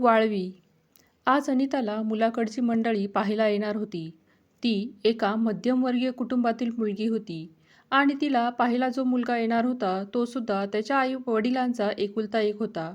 वाळवी. आज अनिताला मुलाकडची मंडळी पाहायला येणार होती. ती एका मध्यमवर्गीय कुटुंबातील मुलगी होती आणि तिला पाहिला जो मुलगा येणार होता तो सुद्धा त्याच्या आई वडिलांचा एकुलता एक होता.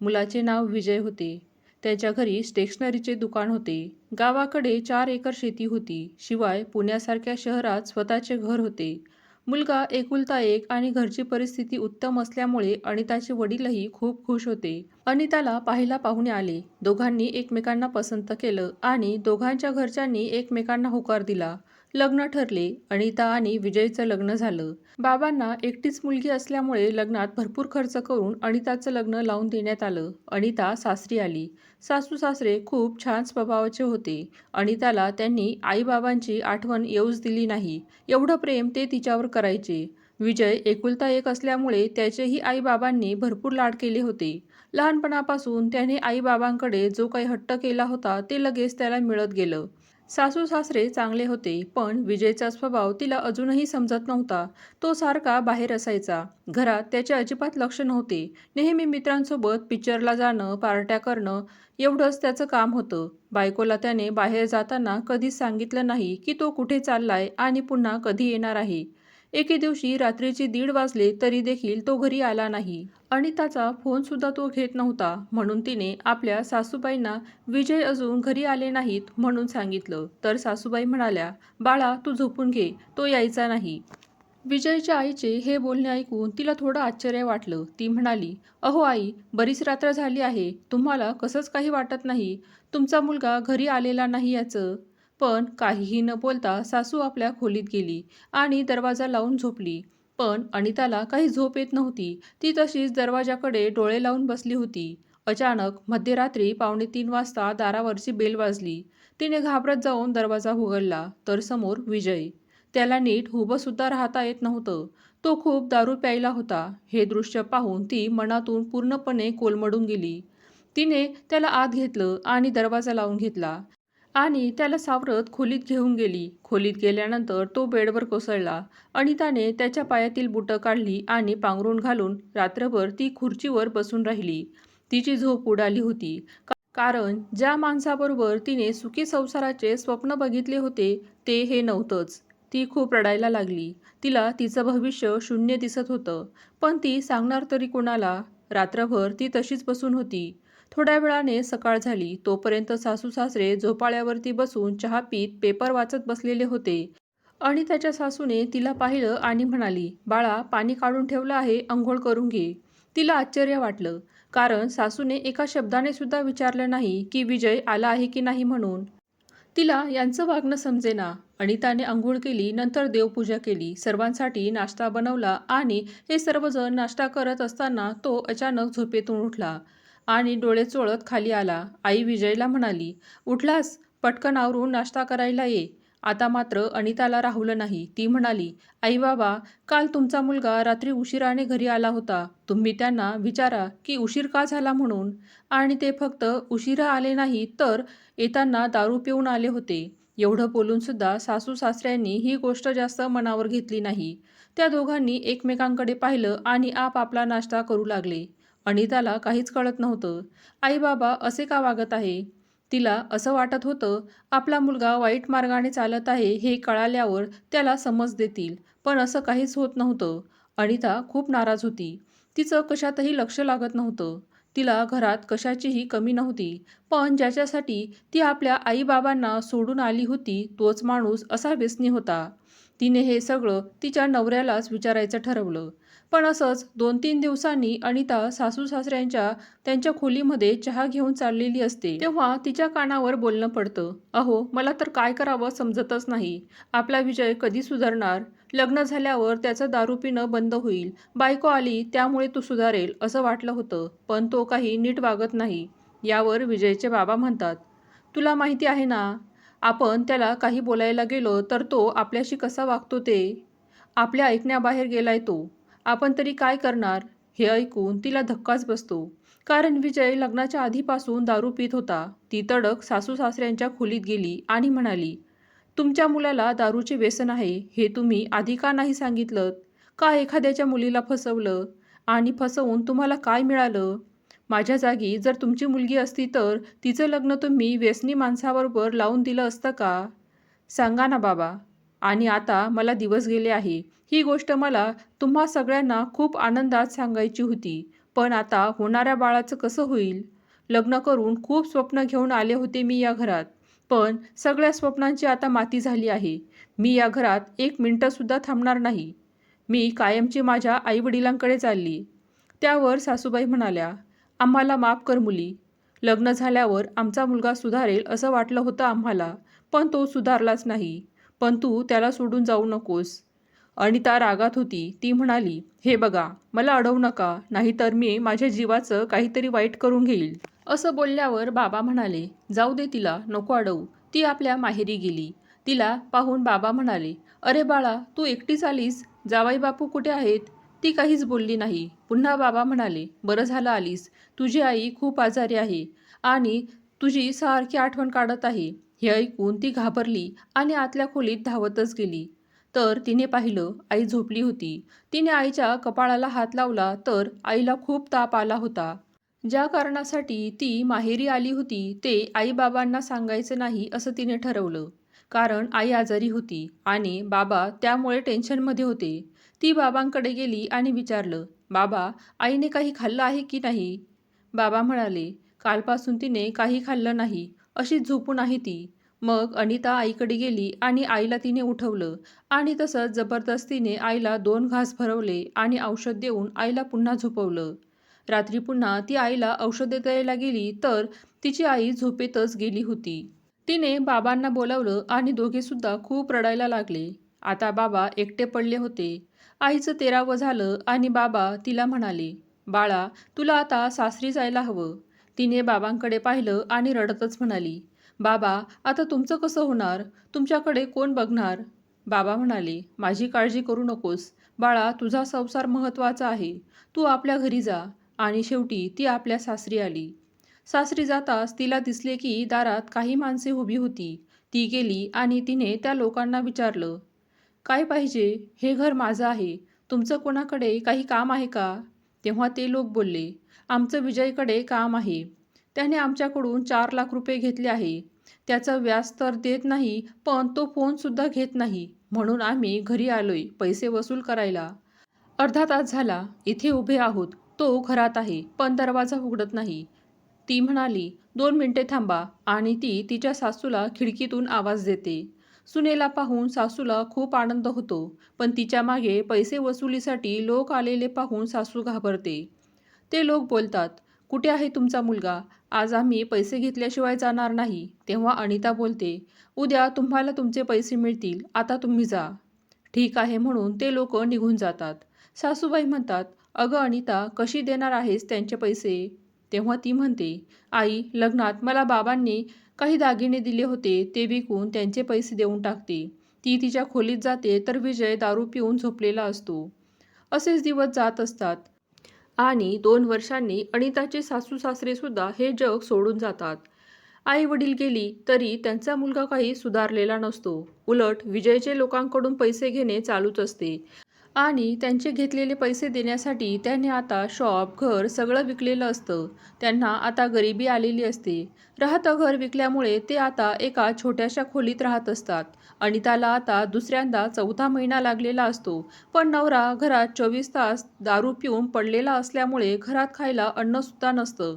मुलाचे नाव विजय होते. त्याच्या घरी स्टेशनरीचे दुकान होते. गावाकडे चार एकर शेती होती. शिवाय पुण्यासारख्या शहरात स्वतःचे घर होते. मुलगा एकुलता एक आणि घरची परिस्थिती उत्तम असल्यामुळे अनिताचे वडीलही खूप खुश होते. अनिताला पाहायला पाहुणे आले. दोघांनी एकमेकांना पसंत केलं आणि दोघांच्या घरच्यांनी एकमेकांना होकार दिला. लग्न ठरले. अनिता आणि विजयचं लग्न झालं. बाबांना एकटीच मुलगी असल्यामुळे लग्नात भरपूर खर्च करून अनिताचं लग्न लावून देण्यात आलं. अनिता सासरी आली. सासू सासरे खूप छान स्वभावाचे होते. अनिताला त्यांनी आईबाबांची आठवण येऊच दिली नाही. एवढं प्रेम ते तिच्यावर करायचे. विजय एकुलता एक असल्यामुळे त्याचेही आईबाबांनी भरपूर लाड केले होते. लहानपणापासून त्याने आईबाबांकडे जो काही हट्ट केला होता ते लगेच त्याला मिळत गेलं. सासू सासरे चांगले होते पण विजयचा स्वभाव तिला अजूनही समजत नव्हता. तो सारखा बाहेर असायचा. घरात त्याचे अजिबात लक्ष नव्हते. नेहमी मित्रांसोबत पिक्चरला जाणं पार्ट्या करणं एवढंच त्याचं काम होतं. बायकोला त्याने बाहेर जाताना कधीच सांगितलं नाही की तो कुठे चाललाय आणि पुन्हा कधी येणार आहे. एके दिवशी रात्रीचे दीड वाजले तरी देखील तो घरी आला नाही. अनिताचा फोन सुद्धा तो घेत नव्हता. म्हणून तिने आपल्या सासूबाईंना विजय अजून घरी आले नाहीत म्हणून सांगितलं. तर सासूबाई म्हणाल्या बाळा तू झोपून घे तो यायचा नाही. विजयच्या आईचे हे बोलणे ऐकून तिला थोडं आश्चर्य वाटलं. ती म्हणाली अहो आई बरीच रात्र झाली आहे. तुम्हाला कसंच काही वाटत नाही. तुमचा मुलगा घरी आलेला नाही याचं. पण काहीही न बोलता सासू आपल्या खोलीत गेली आणि दरवाजा लावून झोपली. पण अनिताला काही झोप येत नव्हती. ती तशीच दरवाजाकडे डोळे लावून बसली होती. अचानक मध्यरात्री पावणे तीन वाजता दारावरची बेल वाजली. तिने घाबरत जाऊन दरवाजा उघडला तर समोर विजय. त्याला नीट उभंसुद्धा राहता येत नव्हतं. तो खूप दारू प्यायला होता. हे दृश्य पाहून ती मनातून पूर्णपणे कोलमडून गेली. तिने त्याला आत घेतलं आणि दरवाजा लावून घेतला. आणि त्याला सावरत खोलीत घेऊन गेली. खोलीत गेल्यानंतर तो बेडवर कोसळला अनिताने त्याच्या पायातील बुटं काढली आणि पांघरून घालून रात्रभर ती खुर्चीवर बसून राहिली. तिची झोप उडाली होती. कारण ज्या माणसाबरोबर तिने सुखी संसाराचे स्वप्न बघितले होते ते हे नव्हतंच. ती खूप रडायला लागली. तिला तिचं भविष्य शून्य दिसत होतं. पण ती सांगणार तरी कोणाला? रात्रभर ती तशीच बसून होती. थोड्या वेळाने सकाळ झाली. तोपर्यंत सासू सासरे झोपाळ्यावरती बसून चहा पीत पेपर वाचत बसलेले होते. आणि त्याच्या सासूने तिला पाहिलं आणि म्हणाली बाळा पाणी काढून ठेवलं आहे अंघोळ करून घे. तिला आश्चर्य वाटलं कारण सासूने एका शब्दाने सुद्धा विचारलं नाही की विजय आला आहे की नाही म्हणून. तिला यांचं वागणं समजेना. अनिताने आंघोळ केली नंतर देवपूजा केली. सर्वांसाठी नाश्ता बनवला आणि हे सर्वजण नाश्ता करत असताना तो अचानक झोपेतून उठला. आणि डोळे चोळत खाली आला. आई विजयला म्हणाली उठलास? पटकन आवरून नाश्ता करायला ये. आता मात्र अनिताला राहुलं नाही. ती म्हणाली आई बाबा काल तुमचा मुलगा रात्री उशिराने घरी आला होता. तुम्ही त्यांना विचारा की उशीर का झाला म्हणून. आणि ते फक्त उशिरा आले नाही तर येताना दारू पिऊन आले होते. एवढं बोलूनसुद्धा सासू सासऱ्यांनी ही गोष्ट जास्त मनावर घेतली नाही. त्या दोघांनी एकमेकांकडे पाहिलं आणि आपापला नाश्ता करू लागले. अनिताला काहीच कळत नव्हतं. आई बाबा असे का वागत आहे? तिला असं वाटत होतं आपला मुलगा वाईट मार्गाने चालत आहे हे कळाल्यावर त्याला समज देतील पण असं काहीच होत नव्हतं. अनिता खूप नाराज होती. तिचं कशातही लक्ष लागत नव्हतं. तिला घरात कशाचीही कमी नव्हती पण ज्याच्यासाठी ती आपल्या आईबाबांना सोडून आली होती तोच माणूस असा व्यसनी होता. तिने हे सगळं तिच्या नवऱ्यालाच विचारायचं ठरवलं. पण असंच दोन तीन दिवसांनी अनिता सासू सासऱ्यांच्या त्यांच्या खोलीमध्ये चहा घेऊन चाललेली असते. तेव्हा तिच्या कानावर बोलणं पडतं. अहो मला तर काय करावं समजतच नाही. आपला विजय कधी सुधारणार? लग्न झाल्यावर त्याचं दारू पिणं बंद होईल. बायको आली त्यामुळे तू सुधारेल असं वाटलं होतं. पण तो काही नीट वागत नाही. यावर विजयचे बाबा म्हणतात. तुला माहिती आहे ना आपण त्याला काही बोलायला गेलो तर तो आपल्याशी कसा वागतो ते? आपल्या ऐकण्याबाहेर गेलाय तो. आपण तरी काय करणार? हे ऐकून तिला धक्काच बसतो. कारण विजय लग्नाच्या आधीपासून दारू पित होता. ती तडक सासू सासऱ्यांच्या खोलीत गेली आणि म्हणाली तुमच्या मुलाला दारूचे व्यसन आहे हे तुम्ही आधी का नाही सांगितलं का एखाद्याच्या मुलीला फसवलं? आणि फसवून तुम्हाला काय मिळालं? माझ्या जागी जर तुमची मुलगी असती तर तिचं लग्न तुम्ही व्यसनी माणसाबरोबर लावून दिलं असतं का? सांगा ना बाबा. आणि आता मला दिवस गेले आहे. ही गोष्ट मला तुम्हा सगळ्यांना खूप आनंदात सांगायची होती. पण आता होणाऱ्या बाळाचं कसं होईल? लग्न करून खूप स्वप्न घेऊन आले होते मी या घरात. पण सगळ्या स्वप्नांची आता माती झाली आहे. मी या घरात एक मिनटंसुद्धा थांबणार नाही. मी कायमची माझ्या आईवडिलांकडे चालली. त्यावर सासूबाई म्हणाल्या आम्हाला माफ कर मुली. लग्न झाल्यावर आमचा मुलगा सुधारेल असं वाटलं होतं आम्हाला पण तो सुधारलाच नाही. पण तू त्याला सोडून जाऊ नकोस. अनिता रागात होती. ती म्हणाली हे बघा मला अडवू नका नाहीतर मी माझ्या जीवाचं काहीतरी वाईट करून घेईल. असं बोलल्यावर बाबा म्हणाले जाऊ दे तिला नको अडवू. ती आपल्या माहेरी गेली. तिला पाहून बाबा म्हणाले अरे बाळा तू एकटीच आलीस? जावाई बापू कुठे आहेत? ती काहीच बोलली नाही. पुन्हा बाबा म्हणाले बरं झालं आलीस. तुझी आई खूप आजारी आहे आणि तुझी सारखी आठवण काढत आहे. हे ऐकून ती घाबरली आणि आतल्या खोलीत धावतच गेली. तर तिने पाहिलं आई झोपली होती. तिने आईच्या कपाळाला हात लावला तर आईला खूप ताप आला होता. ज्या कारणासाठी ती माहेरी आली होती ते आईबाबांना सांगायचं नाही असं तिने ठरवलं. कारण आई आजारी होती आणि बाबा त्यामुळे टेन्शनमध्ये होते. ती बाबांकडे गेली आणि विचारलं बाबा आईने काही खाल्लं आहे की नाही? बाबा म्हणाले कालपासून तिने काही खाल्लं नाही अशी झोपून आहे ती. मग अनिता आईकडे गेली आणि आईला तिने उठवलं आणि तसंच जबरदस्तीने आईला दोन घास भरवले आणि औषध देऊन आईला पुन्हा झोपवलं. रात्री पुन्हा ती आईला औषधे द्यायला गेली तर तिची आई झोपेतच गेली होती. तिने बाबांना बोलावलं आणि दोघेसुद्धा खूप रडायला लागले. आता बाबा एकटे पडले होते. आईचं तेरावं झालं आणि बाबा तिला म्हणाले बाळा तुला आता सासरी जायला हवं. तिने बाबांकडे पाहिलं आणि रडतच म्हणाली बाबा आता तुमचं कसं होणार? तुमच्याकडे कोण बघणार? बाबा म्हणाले माझी काळजी करू नकोस. बाळा तुझा संसार महत्त्वाचा आहे. तू आपल्या घरी जा. आणि शेवटी ती आपल्या सासरी आली. सासरी जाताच तिला दिसले की दारात काही माणसे उभी होती. ती गेली आणि तिने त्या लोकांना विचारलं काय पाहिजे? हे घर माझं आहे. तुमचं कोणाकडे काही काम आहे का? तेव्हा ते लोक बोलले आमचं विजयकडे काम आहे. त्याने आमच्याकडून चार लाख रुपये घेतले आहे. त्याचा व्याज तर देत नाही पण तो फोनसुद्धा घेत नाही. म्हणून आम्ही घरी आलोय पैसे वसूल करायला. अर्धा तास झाला इथे उभे आहोत. तो घरात आहे पण दरवाजा उघडत नाही. ती म्हणाली दोन मिनिटे थांबा. आणि ती तिच्या सासूला खिडकीतून आवाज देते. सुनेला पाहून सासूला खूप आनंद होतो पण तिच्यामागे पैसे वसुलीसाठी लोक आलेले पाहून सासू घाबरते. ते लोक बोलतात कुठे आहे तुमचा मुलगा? आज आम्ही पैसे घेतल्याशिवाय जाणार नाही. तेव्हा अनिता बोलते उद्या तुम्हाला तुमचे पैसे मिळतील आता तुम्ही जा. ठीक आहे म्हणून ते लोक निघून जातात. सासूबाई म्हणतात अगं अनिता कशी देणार आहेस त्यांचे पैसे? तेव्हा ती म्हणते आई लग्नात मला बाबांनी काही दागिने दिले होते ते विकून त्यांचे पैसे देऊन टाकते. ती तिच्या खोलीत जाते तर विजय दारू पिऊन झोपलेला असतो. असेच दिवस जात असतात. आणि दोन वर्षांनी अनिताचे सासू सासरे सुद्धा हे जग सोडून जातात. आई वडील गेली तरी त्यांचा मुलगा काही सुधारलेला नसतो. उलट विजयचे लोकांकडून पैसे घेणे चालूच असते. आणि त्यांचे घेतलेले पैसे देण्यासाठी त्याने आता शॉप घर सगळं विकलेलं असतं. त्यांना आता गरिबी आलेली असते. राहतं घर विकल्यामुळे ते आता एका छोट्याशा खोलीत राहत असतात अनिताला आता दुसऱ्यांदा चौथा महिना लागलेला असतो. पण नवरा घरात चोवीस तास दारू पिऊन पडलेला असल्यामुळे घरात खायला अन्नसुद्धा नसतं.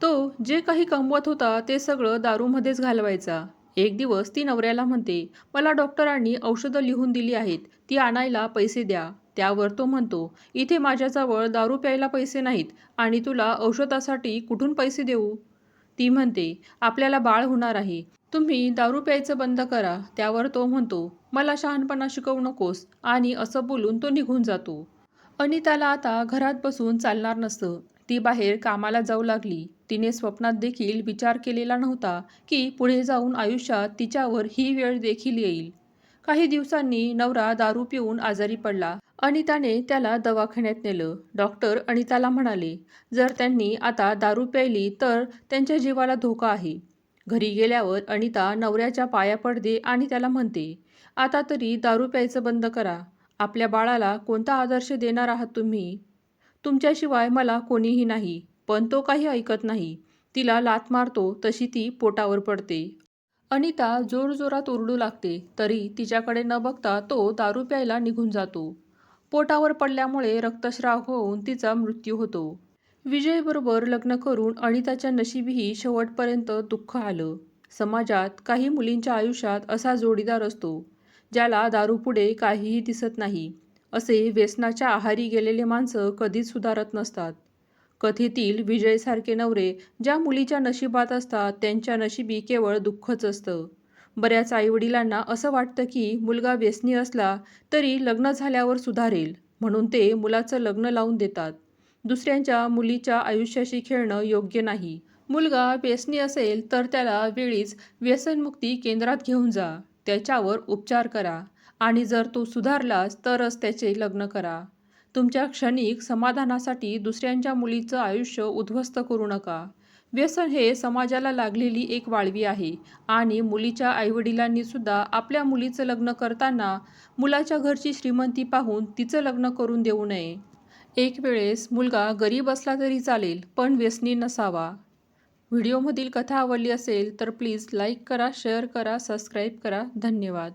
तो जे काही कमवत होता ते सगळं दारूमध्येच घालवायचा. एक दिवस ती नवऱ्याला म्हणते मला डॉक्टरांनी औषधं लिहून दिली आहेत ती आणायला पैसे द्या. त्यावर तो म्हणतो इथे माझ्याजवळ दारू प्यायला पैसे नाहीत आणि तुला औषधासाठी कुठून पैसे देऊ? ती म्हणते आपल्याला बाळ होणार आहे तुम्ही दारू प्यायचं बंद करा. त्यावर तो म्हणतो मला शहाणपणा शिकवू नकोस आणि असं बोलून तो निघून जातो. अनिताला आता घरात बसून चालणार नसतं. ती बाहेर कामाला जाऊ लागली. तिने स्वप्नात देखील विचार केलेला नव्हता की पुढे जाऊन आयुष्यात तिच्यावर ही वेळ देखील येईल. काही दिवसांनी नवरा दारू पिऊन आजारी पडला अनिताने त्याला दवाखान्यात नेलं. डॉक्टर अनिताला म्हणाले जर त्यांनी आता दारू प्यायली तर त्यांच्या जीवाला धोका आहे. घरी गेल्यावर अनिता नवऱ्याच्या पाया पडते आणि त्याला म्हणते आता तरी दारू प्यायचं बंद करा. आपल्या बाळाला कोणता आदर्श देणार आहात तुम्ही? तुमच्याशिवाय मला कोणीही नाही. पण तो काही ऐकत नाही. तिला लाथ मारतो तशी ती पोटावर पडते. अनिता जोरजोरात ओरडू लागते तरी तिच्याकडे न बघता तो दारू प्यायला निघून जातो. पोटावर पडल्यामुळे रक्तस्राव होऊन तिचा मृत्यू होतो. विजयबरोबर लग्न करून अनिताच्या नशिबीही शेवटपर्यंत दुःख आलं. समाजात काही मुलींच्या आयुष्यात असा जोडीदार असतो ज्याला दारूपुढे काहीही दिसत नाही. असे व्यसनाच्या आहारी गेलेले माणसं कधीच सुधारत नसतात. कथेतील विजयसारखे नवरे ज्या मुलीच्या नशिबात असतात त्यांच्या नशिबी केवळ दुःखच असतं. बऱ्याच आईवडिलांना असं वाटतं की मुलगा व्यसनी असला तरी लग्न झाल्यावर सुधारेल म्हणून ते मुलाचं लग्न लावून देतात. दुसऱ्यांच्या मुलीच्या आयुष्याशी खेळणं योग्य नाही. मुलगा व्यसनी असेल तर त्याला वेळीच व्यसनमुक्ती केंद्रात घेऊन जा त्याच्यावर उपचार करा आणि जर तो सुधारलाच तरच त्याचे लग्न करा. तुमच्या क्षणिक समाधानासाठी दुसऱ्यांच्या मुलीचं आयुष्य उद्ध्वस्त करू नका. व्यसन हे समाजाला लागलेली एक वाळवी आहे आणि मुलीच्या आईवडिलांनीसुद्धा आपल्या मुलीचं लग्न करताना मुलाच्या घरची श्रीमंती पाहून तिचं लग्न करून देऊ नये. एक वेळेस मुलगा गरीब असला तरी चालेल पण व्यसनी नसावा. व्हिडिओमधील कथा आवडली असेल तर प्लीज लाईक करा शेअर करा सबस्क्राईब करा. धन्यवाद.